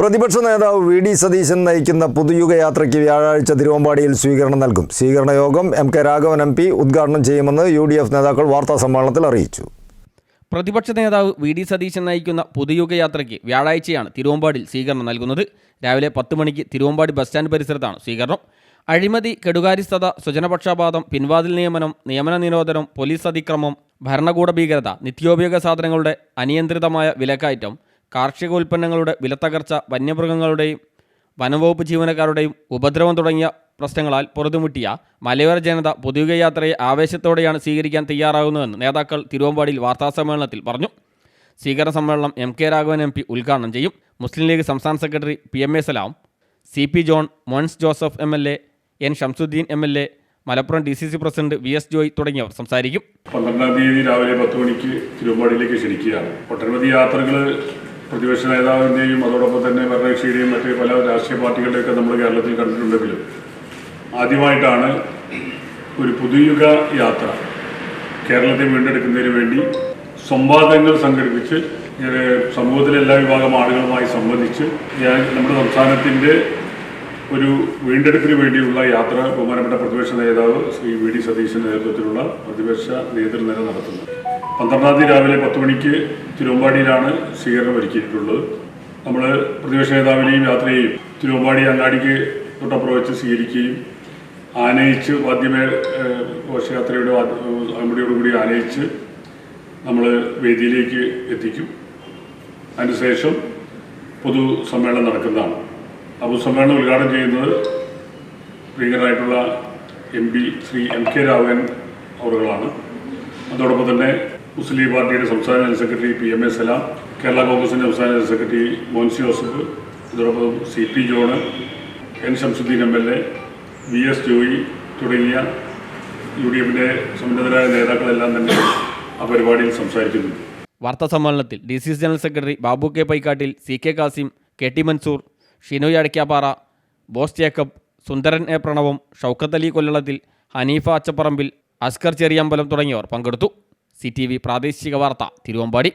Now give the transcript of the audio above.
പ്രതിപക്ഷ നേതാവ് V D Satheesan നയിക്കുന്ന പുതുയുഗ യാത്രയ്ക്ക് വ്യാഴാഴ്ച തിരുവമ്പാടിയിൽ സ്വീകരണം നൽകും. സ്വീകരണ യോഗം M K Raghavan M P ഉദ്ഘാടനം ചെയ്യുമെന്ന് യു ഡി എഫ് നേതാക്കൾ വാർത്താ സമ്മേളനത്തിൽ അറിയിച്ചു. പ്രതിപക്ഷ നേതാവ് വി ഡി സതീശൻ നയിക്കുന്ന പുതുയുഗ യാത്രയ്ക്ക് വ്യാഴാഴ്ചയാണ് തിരുവമ്പാടിയിൽ സ്വീകരണം നൽകുന്നത്. രാവിലെ പത്ത് മണിക്ക് തിരുവമ്പാടി ബസ് സ്റ്റാൻഡ് പരിസരത്താണ് സ്വീകരണം. അഴിമതി കെടുകാര്യസ്ഥത സ്വജനപക്ഷപാതം പിൻവാതിൽ നിയമനം നിയമന നിരോധനം പോലീസ് അതിക്രമം ഭരണകൂട ഭീകരത നിത്യോപയോഗ സാധനങ്ങളുടെ അനിയന്ത്രിതമായ വിലക്കയറ്റം കാർഷിക ഉൽപ്പന്നങ്ങളുടെ വിലത്തകർച്ച വന്യമൃഗങ്ങളുടെയും വനംവകുപ്പ് ജീവനക്കാരുടെയും ഉപദ്രവം തുടങ്ങിയ പ്രശ്നങ്ങളാൽ പൊറുതുമുട്ടിയ മലയോര ജനത പൊതുവെ യാത്രയെ ആവേശത്തോടെയാണ് സ്വീകരിക്കാൻ തയ്യാറാകുന്നതെന്ന് നേതാക്കൾ തിരുവമ്പാടിയിൽ വാർത്താസമ്മേളനത്തിൽ പറഞ്ഞു. സ്വീകരണ സമ്മേളനം M K Raghavan M P ഉദ്ഘാടനം ചെയ്യും. മുസ്ലിം ലീഗ് സംസ്ഥാന secretary P M A Salam C P John Monce Joseph M L A N Shamsuddin M L A Malappuram D C C president V S Joy തുടങ്ങിയവർ സംസാരിക്കും. പന്ത്രണ്ടാം തീയതി രാവിലെ പത്ത് മണിക്ക് തിരുവമ്പാടിയിലേക്ക് ക്ഷണിക്കുകയാണ്. ഒട്ടനവധി യാത്രകൾ പ്രതിപക്ഷ നേതാവിന്റെയും അതോടൊപ്പം തന്നെ ഭരണകക്ഷിയുടെയും മറ്റ് പല രാഷ്ട്രീയ പാർട്ടികളുടെയൊക്കെ നമ്മൾ കേരളത്തിൽ കണ്ടിട്ടുണ്ടെങ്കിലും ആദ്യമായിട്ടാണ് ഒരു പുതുയുഗ യാത്ര കേരളത്തെ വീണ്ടെടുക്കുന്നതിന് വേണ്ടി സംവാദങ്ങൾ സംഘടിപ്പിച്ച് സമൂഹത്തിലെ എല്ലാ വിഭാഗം ആളുകളുമായി സംബന്ധിച്ച് ഞാൻ നമ്മുടെ സംസ്ഥാനത്തിന്റെ ഒരു വീണ്ടെടുപ്പിന് വേണ്ടിയുള്ള യാത്ര ബഹുമാനപ്പെട്ട പ്രതിപക്ഷ നേതാവ് ശ്രീ വി ഡി സതീശന്റെ നേതൃത്വത്തിലുള്ള പ്രതിപക്ഷ നേതൃനിര നടത്തുന്നത് പന്ത്രണ്ടാം തീയതി രാവിലെ പത്ത് മണിക്ക് തിരുവമ്പാടിയിലാണ് സ്വീകരണം ഒരുക്കിയിട്ടുള്ളത്. നമ്മൾ പ്രതിപക്ഷ നേതാവിനെയും യാത്രയെയും തിരുവമ്പാടി അങ്ങാടിക്ക് തൊട്ടപ്പുറം വെച്ച് സ്വീകരിക്കുകയും ആനയിച്ച് വാദ്യമേ ഘോഷയാത്രയുടെ അമ്പടിയോടുകൂടി ആനയിച്ച് നമ്മൾ വേദിയിലേക്ക് എത്തിക്കും. അതിനുശേഷം പൊതു സമ്മേളനം നടക്കുന്നതാണ്. ആ പൊതുസമ്മേളനം ഉദ്ഘാടനം ചെയ്യുന്നത് സ്പീക്കറായിട്ടുള്ള M P Shri M K Raghavan അവറുകളാണ്. അതോടൊപ്പം തന്നെ മുസ്ലിം പാർട്ടിയുടെ സംസ്ഥാന general secretary P M A Salam Kerala കോൺഗ്രസിന്റെ സംസ്ഥാന ജനറൽ സെക്രട്ടറി മോൻസി ജോസഫ് അതോടൊപ്പം C P John N Shamsuddin M L A V S Joy തുടങ്ങിയ യു ഡി എഫിന്റെ സമ്മതരായ നേതാക്കളെല്ലാം തന്നെ ആ പരിപാടിയിൽ സംസാരിക്കുന്നു. വാർത്താ സമ്മേളനത്തിൽ D C C general secretary Babu K Paikkattil C K Kasim K T Mansoor Shinoy Adakkappara Bose Jacob Sundaran A പ്രണവും Shoukath Ali Kollalathil Haneefa അച്ചപ്പറമ്പിൽ Askar Cheriyambalam തുടങ്ങിയവർ പങ്കെടുത്തു. സി ടി വി പ്രാദേശിക വാർത്ത തിരുവമ്പാടി.